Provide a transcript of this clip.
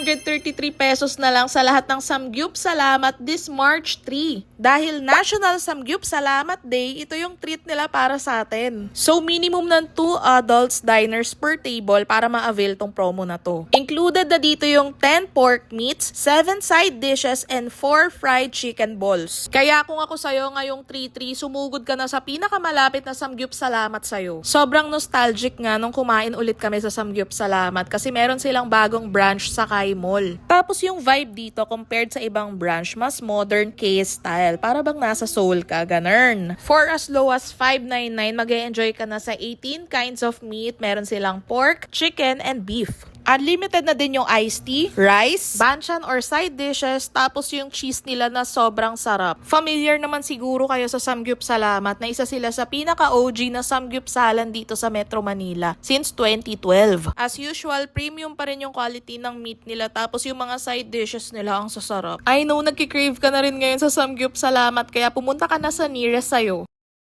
133 pesos na lang sa lahat ng Samgyup Salamat this March 3. Dahil National Samgyup Salamat Day, ito yung treat nila para sa atin. So minimum ng 2 adults diners per table para ma-avail tong promo na to. Included na dito yung 10 pork meats, 7 side dishes, and 4 fried chicken balls. Kaya kung ako sa'yo ngayong 3-3, sumugod ka na sa pinakamalapit na Samgyup Salamat sa'yo. Sobrang nostalgic nga nung kumain ulit kami sa Samgyup Salamat kasi meron silang bagong branch sa Kai Mall. Tapos yung vibe dito compared sa ibang branch, mas modern K-style. Para bang nasa Seoul ka, ganern. For as low as 599, mag enjoy ka na sa 18 kinds of meat. Meron silang pork, chicken, and beef. Unlimited na din yung iced tea, rice, banchan or side dishes, tapos yung cheese nila na sobrang sarap. Familiar naman siguro kayo sa Samgyup Salamat na isa sila sa pinaka-OG na Samgyup Salan dito sa Metro Manila since 2012. As usual, premium pa rin yung quality ng meat nila tapos yung mga side dishes nila ang sasarap. I know nagkikrave ka na rin ngayon sa Samgyup Salamat kaya pumunta ka na sa nearest sa'yo.